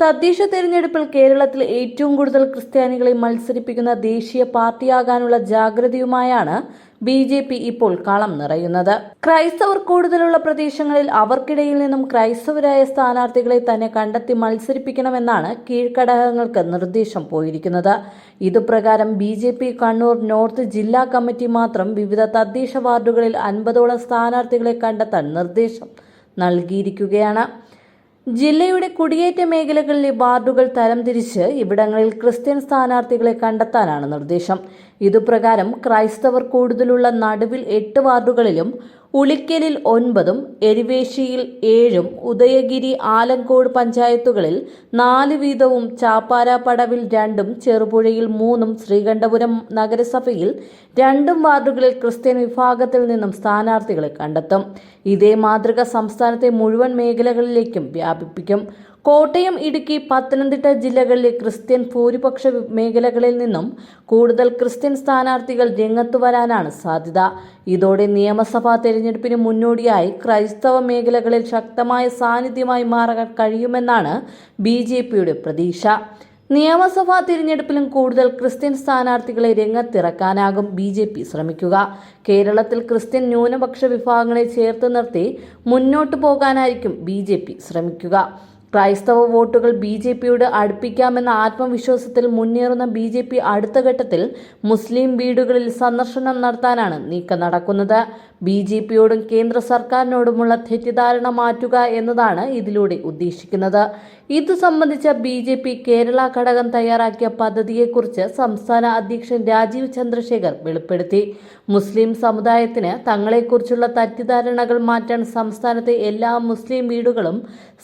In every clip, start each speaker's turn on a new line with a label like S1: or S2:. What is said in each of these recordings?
S1: തദ്ദേശ തെരഞ്ഞെടുപ്പിൽ കേരളത്തിൽ ഏറ്റവും കൂടുതൽ ക്രിസ്ത്യാനികളെ മത്സരിപ്പിക്കുന്ന ദേശീയ പാർട്ടിയാകാനുള്ള ജാഗ്രതയുമായാണ് ബി ജെ പി ഇപ്പോൾ കളം നിറയുന്നത്. ക്രൈസ്തവർ കൂടുതലുള്ള പ്രദേശങ്ങളിൽ അവർക്കിടയിൽ നിന്നും ക്രൈസ്തവരായ സ്ഥാനാർത്ഥികളെ തന്നെ കണ്ടെത്തി മത്സരിപ്പിക്കണമെന്നാണ് കീഴ്ഘടകങ്ങൾക്ക് നിർദ്ദേശം പോയിരിക്കുന്നത്. ഇതുപ്രകാരം B J P Kannur north ജില്ലാ കമ്മിറ്റി മാത്രം വിവിധ തദ്ദേശ വാർഡുകളിൽ അൻപതോളം സ്ഥാനാർത്ഥികളെ കണ്ടെത്താൻ നിർദ്ദേശം നൽകിയിരിക്കുകയാണ്. ജില്ലയുടെ കുടിയേറ്റ മേഖലകളിലെ വാർഡുകൾ തരംതിരിച്ച് ഇവിടങ്ങളിൽ ക്രിസ്ത്യൻ സ്ഥാനാർത്ഥികളെ കണ്ടെത്താനാണ് നിർദ്ദേശം. ഇതുപ്രകാരം ക്രൈസ്തവർ കൂടുതലുള്ള നടുവിൽ എട്ട് വാർഡുകളിലും ഉളിക്കലിൽ ഒൻപതും എരിവേശിയിൽ ഏഴും ഉദയഗിരി ആലങ്കോട് പഞ്ചായത്തുകളിൽ നാല് വീതവും ചാപ്പാര പടവിൽ രണ്ടും ചെറുപുഴയിൽ മൂന്നും ശ്രീകണ്ഠപുരം നഗരസഭയിൽ രണ്ടും വാർഡുകളിൽ ക്രിസ്ത്യൻ വിഭാഗത്തിൽ നിന്നും സ്ഥാനാർത്ഥികളെ കണ്ടെത്തും. ഇതേ മാതൃക സംസ്ഥാനത്തെ മുഴുവൻ മേഖലകളിലേക്കും വ്യാപിപ്പിക്കും. കോട്ടയം ഇടുക്കി പത്തനംതിട്ട ജില്ലകളിലെ ക്രിസ്ത്യൻ ഭൂരിപക്ഷ മേഖലകളിൽ നിന്നും കൂടുതൽ ക്രിസ്ത്യൻ സ്ഥാനാർത്ഥികൾ രംഗത്തു വരാനാണ് സാധ്യത. ഇതോടെ നിയമസഭാ തെരഞ്ഞെടുപ്പിന് മുന്നോടിയായി ക്രൈസ്തവ മേഖലകളിൽ ശക്തമായ സാന്നിധ്യമായി മാറാൻ കഴിയുമെന്നാണ് ബി പ്രതീക്ഷ. നിയമസഭാ തിരഞ്ഞെടുപ്പിലും കൂടുതൽ ക്രിസ്ത്യൻ സ്ഥാനാർത്ഥികളെ രംഗത്തിറക്കാനാകും ബി ജെ പി ശ്രമിക്കുക. കേരളത്തിൽ ക്രിസ്ത്യൻ ന്യൂനപക്ഷ വിഭാഗങ്ങളെ ചേർത്ത് നിർത്തി മുന്നോട്ടു പോകാനായിരിക്കും ബി ശ്രമിക്കുക. ക്രൈസ്തവ വോട്ടുകൾ ബി ജെ പിയോട് അടുപ്പിക്കാമെന്ന ആത്മവിശ്വാസത്തിൽ മുന്നേറുന്ന ബി ജെ പി അടുത്ത ഘട്ടത്തിൽ മുസ്ലിം വീടുകളിൽ സന്ദർശനം നടത്താനാണ് നീക്കം നടക്കുന്നത്. ബി ജെ പിയോടും കേന്ദ്ര സർക്കാരിനോടുമുള്ള തെറ്റിദ്ധാരണ മാറ്റുക എന്നതാണ് ഇതിലൂടെ ഉദ്ദേശിക്കുന്നത്. ഇത് സംബന്ധിച്ച ബി ജെ പി കേരള ഘടകം തയ്യാറാക്കിയ പദ്ധതിയെക്കുറിച്ച് സംസ്ഥാന അധ്യക്ഷൻ രാജീവ് ചന്ദ്രശേഖർ വെളിപ്പെടുത്തി. മുസ്ലിം സമുദായത്തിന് തങ്ങളെക്കുറിച്ചുള്ള തെറ്റിദ്ധാരണകൾ മാറ്റാൻ സംസ്ഥാനത്തെ എല്ലാ മുസ്ലിം വീടുകളും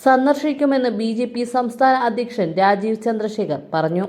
S1: സന്ദർശിക്കുമെന്ന് ബി സംസ്ഥാന അധ്യക്ഷൻ രാജീവ് ചന്ദ്രശേഖർ പറഞ്ഞു.